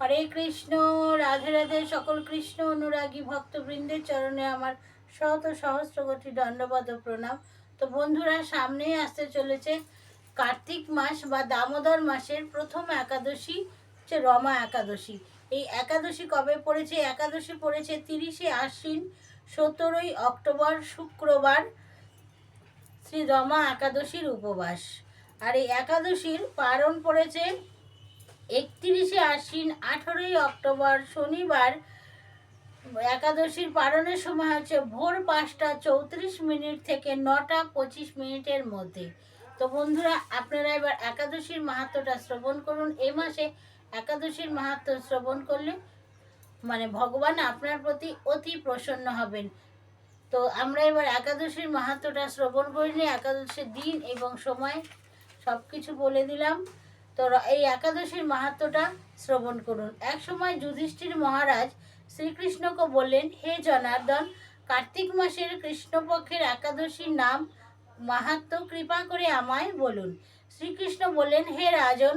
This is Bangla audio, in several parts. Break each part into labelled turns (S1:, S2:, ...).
S1: হরে কৃষ্ণ, রাধে রাধে, সকল কৃষ্ণ অনুরাগী ভক্তবৃন্দের চরণে আমার শত সহস্র কোটি দণ্ডবত প্রণাম। তো বন্ধুরা, সামনেই আসতে চলেছে কার্তিক মাস বা দামোদর মাসের প্রথম একাদশী হচ্ছে রমা একাদশী। এই একাদশী কবে পড়েছে? একাদশী পড়েছে তিরিশে আশ্বিন, সতেরোই অক্টোবর, শুক্রবার, শ্রী রমা একাদশীর উপবাস। আর এই একাদশীর পারণ পড়েছে একত্রিশে আশ্বিন আঠেরোই অক্টোবর শনিবার একাদশীর পালনের সময় হচ্ছে ভোর পাঁচটা চৌত্রিশ মিনিট থেকে নটা পঁচিশ মিনিটের মধ্যে। তো বন্ধুরা, আপনারা এবার একাদশীর মাহাত্মটা শ্রবণ করুন। এ মাসে একাদশীর মাহাত্ম শ্রবণ করলে মানে ভগবান আপনার প্রতি অতি প্রসন্ন হবেন। তো আমরা এবার একাদশীর মাহাত্মটা শ্রবণ করিনি। একাদশীর দিন এবং সময় সব কিছু বলে দিলাম। তো এই একাদশীর মাহাত্মটা শ্রবণ করুন। এক সময় যুধিষ্ঠির মহারাজ শ্রীকৃষ্ণকে বললেন, হে জনার্দন, কার্তিক মাসের কৃষ্ণপক্ষের একাদশীর নাম মাহাত্ম কৃপা করে আমায় বলুন। শ্রীকৃষ্ণ বললেন, হে রাজন,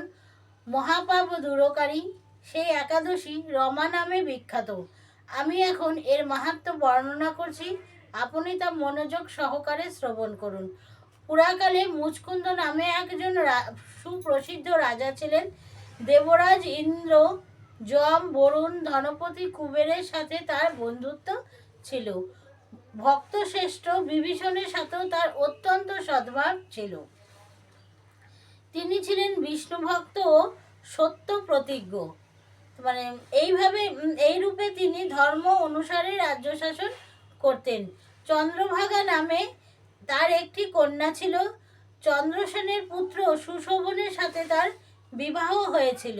S1: মহাপাপ দূরকারী, সেই একাদশী রমা নামে বিখ্যাত। আমি এখন এর মাহাত্ম বর্ণনা করছি। আপনি তা মনোযোগ সহকারে শ্রবণ করুন। পুরাকালে মুচকুন্দ নামে একজন সুপ্রসিদ্ধ রাজা ছিলেন। দেবরাজ ইন্দ্র যম বরুণ ধনপতি কুবেরের সাথে তার বন্ধুত্ব ছিল। ভক্তশ্রেষ্ঠ বিভীষণের সাথেও তার অত্যন্ত সদ্ভাব ছিল। তিনি ছিলেন বিষ্ণু ভক্ত ও সত্য প্রতিজ্ঞ মানে এইভাবে এই রূপে তিনি ধর্ম অনুসারে রাজ্য শাসন করতেন। চন্দ্রভাগা নামে তার একটি কন্যা ছিল। চন্দ্রসেনের পুত্র সুশোভনের সাথে তার বিবাহ হয়েছিল।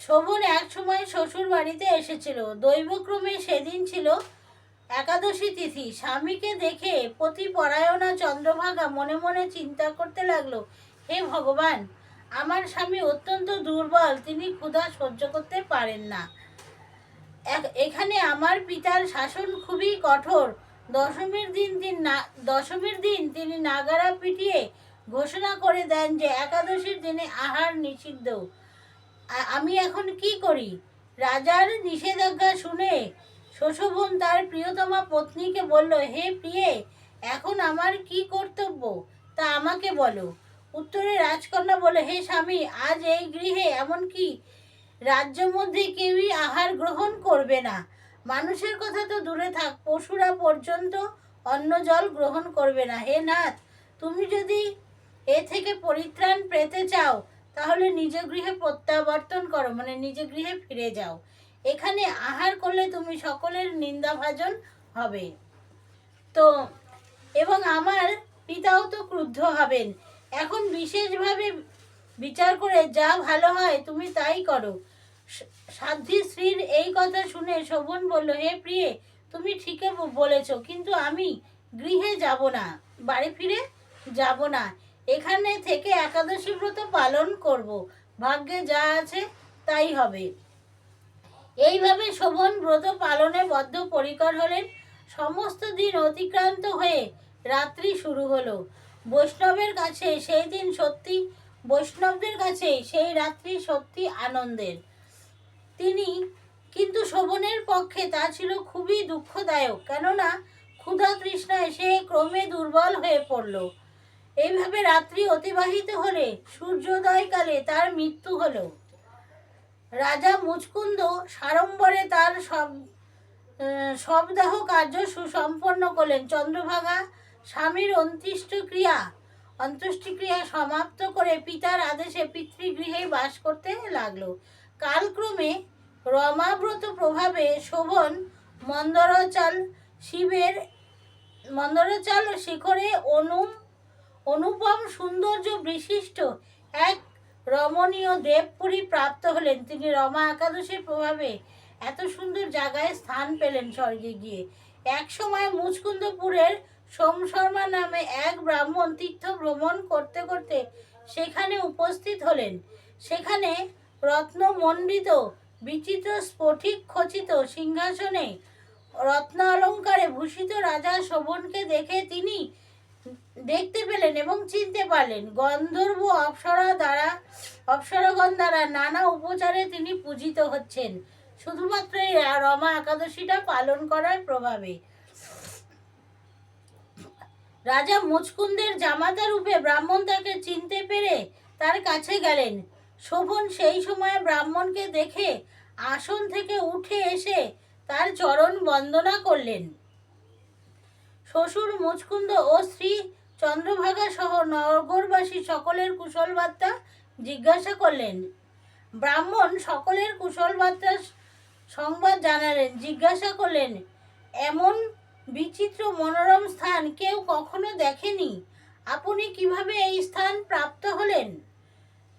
S1: শোভন এক সময় শ্বশুর বাড়িতে এসেছিল। দৈবক্রমে সেদিন ছিল একাদশী তিথি। স্বামীকে দেখে প্রতি পরায়ণা চন্দ্রভাগা মনে মনে চিন্তা করতে লাগল, হে ভগবান, আমার স্বামী অত্যন্ত দুর্বল, তিনি ক্ষুধা সহ্য করতে পারেন না। এখানে আমার পিতার শাসন খুবই কঠোর দশমীর দিন দিন না, দশমীর দিন তিনি নাগারা পিটিয়ে ঘোষণা করে দেন যে একাদশীর দিনে আহার নিষিদ্ধ। আমি এখন কি করি? রাজার নিষেধাজ্ঞা শুনে শোষভন তার প্রিয়তমা পত্নীকে বলল, হে প্রিয়ে, এখন আমার কি কর্তব্য? তা আমাকে বলো। উত্তরে রাজকন্যা বলে, হে স্বামী, আজ এই গৃহে এমনকি রাজ্য মধ্যে কেউই আহার গ্রহণ করবে না। মানুষের কথা তো দূরে থাক, পশুরা পর্যন্ত অন্ন জল গ্রহণ করবে না। হে নাথ, তুমি যদি এ থেকে পরিত্রাণ পেতে চাও, তাহলে নিজ গৃহে প্রত্যাবর্তন করো মানে নিজ গৃহে ফিরে যাও। এখানে আহার করলে তুমি সকলের নিন্দাভাজন হবে। তো, এবং আমার পিতাও তো ক্রুদ্ধ হবেন। এখন বিশেষভাবে বিচার করে যা ভালো হয়, তুমি তাই করো। সাধ্বী স্ত্রীর এই কথা শুনে শোভন বলল, হে প্রিয়ে, তুমি ঠিকই বলেছ, কিন্তু আমি গৃহে যাব না, বাড়ি ফিরে যাব না। এখানে থেকে একাদশী ব্রত পালন করব। ভাগ্যে যা আছে তাই হবে। এইভাবে শোভন ব্রত পালনে বদ্ধপরিকর হলেন। সমস্ত দিন অতিক্রান্ত হয়ে রাত্রি শুরু হলো। বৈষ্ণবের কাছে সেই দিন সত্যি, বৈষ্ণবদের কাছে সেই রাত্রি সত্যি আনন্দের। তিনি কিন্তু শোভনের পক্ষে তা ছিল খুবই দুঃখদায়ক। কেননা ক্ষুধা তৃষ্ণায় সে ক্রমে দুর্বল হয়ে পড়ল। এইভাবে রাত্রি অতিবাহিত হলে সূর্যোদয়কালে তার মৃত্যু হল। রাজা মুচকুন্দ সাড়ম্বরে তার সব আহ, শবদাহ কার্য সুসম্পন্ন করলেন। চন্দ্রভাগা স্বামীর অন্ত্যেষ্টিক্রিয়া অন্ত্যেষ্টিক্রিয়া সমাপ্ত করে পিতার আদেশে পিতৃগৃহে বাস করতে লাগল। কালক্রমে রমাব্রত প্রভাবে শোভন মন্দরচাল শিবের মন্দরচাল শিখরে অনুম, অনুপম সৌন্দর্য বিশিষ্ট এক রমণীয় দেবপুরী প্রাপ্ত হলেন। তিনি রমা একাদশীর প্রভাবে এত সুন্দর জায়গায় স্থান পেলেন স্বর্গে গিয়ে। এক সময় মুচকুন্দপুরের সোম শর্মা নামে এক ব্রাহ্মণ তীর্থ ভ্রমণ করতে করতে সেখানে উপস্থিত হলেন। সেখানে রত্নমণ্ডিত, বিচিত্র, স্ফটিক খচিত সিংহাসনে রত্ন অলঙ্কারে ভূষিত রাজা শোভনকে দেখে তিনি দেখতে পেলেন এবং চিনতে পারলেন। গন্ধর্ব অপ্সরা দ্বারা, অপ্সরাগণ দ্বারা নানা উপচারে তিনি পূজিত হচ্ছেন। শুধুমাত্র এই রমা একাদশীটা পালন করার প্রভাবে। রাজা মুচকুন্দের জামাতা রূপে ব্রাহ্মণ তাকে চিনতে পেরে তার কাছে গেলেন। শোভন সেই সময় ব্রাহ্মণকে দেখে আসন থেকে উঠে এসে তার চরণ বন্দনা করলেন। শ্বশুর মুচকুন্দ ও স্ত্রী চন্দ্রভাগা সহ নগরবাসী সকলের কুশল বার্তা জিজ্ঞাসা করলেন। ব্রাহ্মণ সকলের কুশল বার্তা সংবাদ জানালেন, জিজ্ঞাসা করলেন, এমন বিচিত্র মনোরম স্থান কেউ কখনো দেখেনি? আপনি কীভাবে এই স্থান প্রাপ্ত হলেন?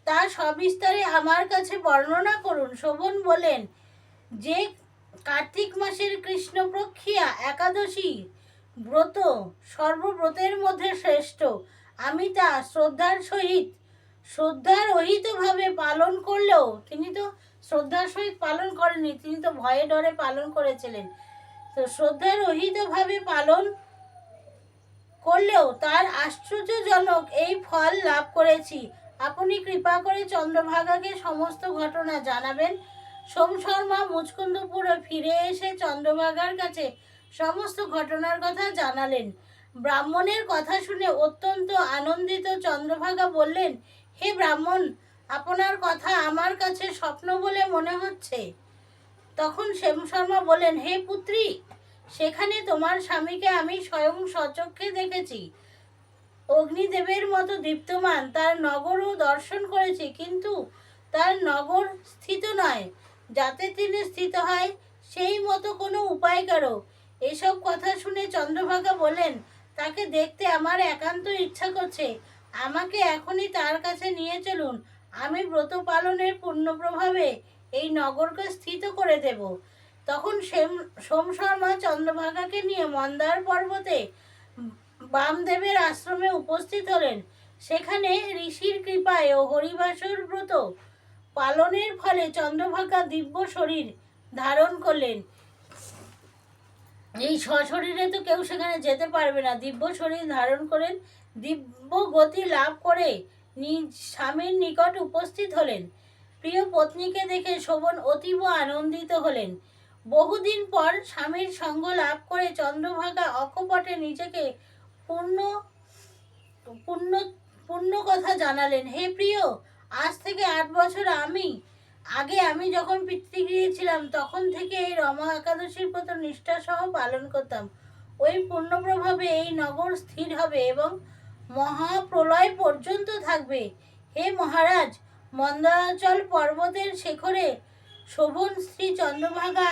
S1: তা সবিস্তারে আমার কাছে বর্ণনা করুন। শোভন বলেন, যে কার্তিক মাসের কৃষ্ণপ্রক্ষিয়া একাদশী ব্রত সর্বব্রতের মধ্যে শ্রেষ্ঠ। আমি তা শ্রদ্ধার সহিত, শ্রদ্ধার রহিতভাবে পালন করলেও তিনি তো শ্রদ্ধার সহিত পালন করেননি, তিনি তো ভয়ে ডরে পালন করেছিলেন। তো শ্রদ্ধার রহিতভাবে পালন করলেও তার আশ্চর্যজনক এই ফল লাভ করেছি। আপনি কৃপা করে চন্দ্রভাগাকে সমস্ত ঘটনা জানাবেন। সোম শর্মা মুচকুন্দপুরে ফিরে এসে চন্দ্রভাগার কাছে সমস্ত ঘটনার কথা জানালেন। ব্রাহ্মণের কথা শুনে অত্যন্ত আনন্দিত চন্দ্রভাগা বললেন, হে ব্রাহ্মণ, আপনার কথা আমার কাছে স্বপ্ন বলে মনে হচ্ছে। তখন শ্যাম শর্মা বলেন হে পুত্রী, সেখানে তোমার স্বামীকে আমি স্বয়ং সচক্ষে দেখেছি। অগ্নিদেবের মতো দীপ্তমান। তার নগরও দর্শন করেছি, কিন্তু তার নগর স্থিত নয়। যাতে তিনি স্থিত হয়, সেই মতো কোনো উপায় করো। এসব কথা শুনে চন্দ্রভাগা বলেন, তাকে দেখতে আমার একান্ত ইচ্ছা করছে। আমাকে এখনই তার কাছে নিয়ে চলুন। আমি ব্রত পালনের পূর্ণ প্রভাবে এই নগরকে স্থিত করে দেব। তখন সেম শর্মা চন্দ্রভাগাকে নিয়ে মন্দার পর্বতে বামদেবের আশ্রমে উপস্থিত হলেন। সেখানে ঋষির কৃপায় ও হরিবাসর ব্রত পালনের ফলে চন্দ্রভাগা দিব্য শরীর ধারণ করলেন। এই সশরীরে তো কেউ সেখানে যেতে পারবে না। দিব্য শরীর ধারণ করেন দিব্য গতি লাভ করে নিজ স্বামীর নিকট উপস্থিত হলেন। প্রিয় পত্নীকে দেখে শোভন অতীব আনন্দিত হলেন। বহুদিন পর স্বামীর সঙ্গ লাভ করে চন্দ্রভাগা অকপটে নিজেকে পূর্ণ পূর্ণ পূর্ণ কথা জানালেন। হে প্রিয়, আজ থেকে আট বছর আমি, আগে আমি যখন পিতৃগৃহে ছিলাম, তখন থেকে এই রমা একাদশীর ব্রত নিষ্ঠা সহ পালন করতাম। ওই পূর্ণ প্রভাবে এই নগর স্থির হবে এবং মহাপ্রলয় পর্যন্ত থাকবে। হে মহারাজ, মন্দাচল পর্বতের শেখরে শোভন শ্রী চন্দ্রভাগা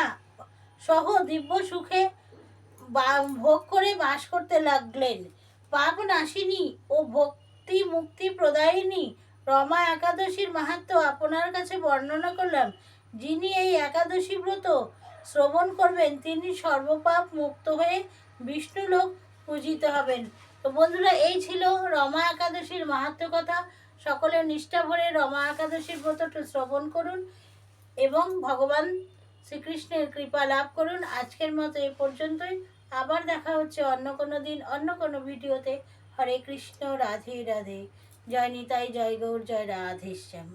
S1: সহ দিব্য সুখে ভোগ করে বাস করতে লাগলেন। পাপ নাশিনী ও ভক্তি মুক্তি প্রদায়িনী রমা একাদশীর মাহাত্ম্য আপনার কাছে বর্ণনা করলাম। যিনি এই একাদশী ব্রত শ্রবণ করবেন, তিনি সর্বপাপ মুক্ত হয়ে বিষ্ণুলোক পূজিত হবেন। তো বন্ধুরা, এই ছিল রমা একাদশীর মাহাত্ম্য কথা। সকলে নিষ্ঠা ভরে রমা একাদশীর ব্রতটি শ্রবণ করুন এবং ভগবান শ্রীকৃষ্ণের কৃপা লাভ করুন। আজকের মতো এ পর্যন্তই। আবার দেখা হচ্ছে অন্য কোনো দিন, অন্য কোনো ভিডিওতে। হরে কৃষ্ণ, রাধে রাধে। জয় নিতাই, জয় গৌর, জয় রাধেশ্যাম